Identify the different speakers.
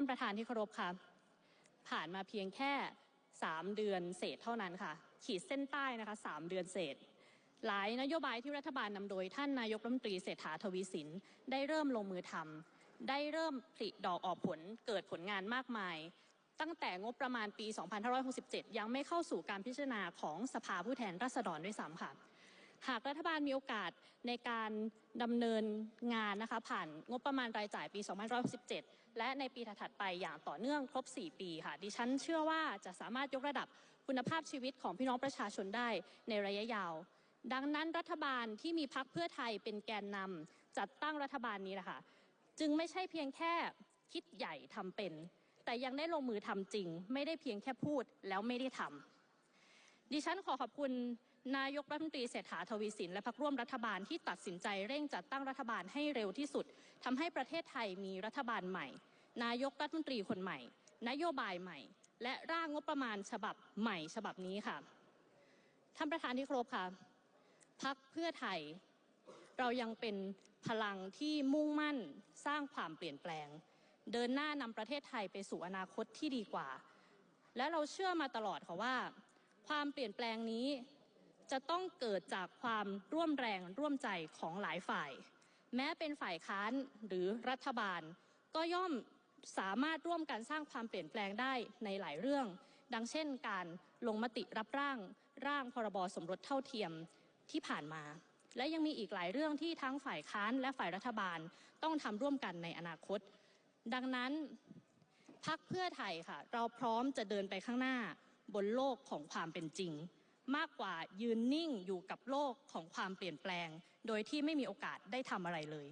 Speaker 1: านประธานที่เคารพค่ะ ผ่านมาเพียงแค่ 3 เดือนเศษเท่านั้นค่ะ ขีดเส้นใต้นะคะ 3 เดือนเศษ หลายนโยบายที่รัฐบาลนำโดยท่านนายกรัฐมนตรีเศรษฐาทวีสิน ได้เริ่มลงมือทำได้เริ่มผลิดอกออกผลเกิดผลงานมากมาย ตั้งแต่งบประมาณปี 2567 ยังไม่เข้าสู่การพิจารณาของสภาผู้แทนราษฎรด้วยซ้ำค่ะ หากรัฐบาลมีโอกาสในการดำเนินงานนะคะผ่านงบประมาณรายจ่ายปี2567และในปีถัดไปอย่างต่อเนื่องครบ 4 ปีค่ะดิฉันเชื่อว่าจะสามารถยกระดับคุณภาพชีวิตของพี่น้องประชาชนได้ในระยะยาว ดังนั้นรัฐบาลที่มีพักเพื่อไทยเป็นแกนนำจัดตั้งรัฐบาลนี้แหละคะจึงไม่ใช่เพียงแค่คิดใหญ่ทำเป็น แต่ยังได้ลงมือทำจริง ไม่ได้เพียงแค่พูดแล้วไม่ได้ทำ ดิฉันขอขอบคุณนายกรัฐมนตรีเศรษฐาทวีสินและพรรคร่วมรัฐบาลที่ตัดสินใจเร่งจัดตั้งรัฐบาลให้เร็วที่สุดทำให้ประเทศไทยมีรัฐบาลใหม่ นายกรัฐมนตรีคนใหม่ นโยบายใหม่ และร่างงบประมาณฉบับใหม่ฉบับนี้ค่ะท่านประธานที่เคารพค่ะพักเพื่อไทย เรายังเป็นพลังที่มุ่งมั่นสร้างความเปลี่ยนแปลง เดินหน้านำประเทศไทยไปสู่อนาคตที่ดีกว่า และเราเชื่อมาตลอดค่ะว่า ความเปลี่ยนแปลงนี้ จะต้องเกิดจากความร่วมแรงร่วมใจของหลายฝ่าย แม้เป็นฝ่ายค้านหรือรัฐบาล ก็ย่อมสามารถร่วมกันสร้างความเปลี่ยนแปลงได้ในหลายเรื่อง ดังเช่น การลงมติรับร่าง ร่างพรบสมรสเท่าเทียมที่ผ่านมา และยังมีอีกหลายเรื่องที่ทั้งฝ่ายค้านและฝ่ายรัฐบาลต้องทำร่วมกันในอนาคต ดังนั้นพักเพื่อไทยค่ะ เราพร้อมจะเดินไปข้างหน้า บนโลกของความเป็นจริง มากกว่ายืนนิ่งอยู่กับโลกของความเปลี่ยนแปลง โดยที่ไม่มีโอกาสได้ทำอะไรเลย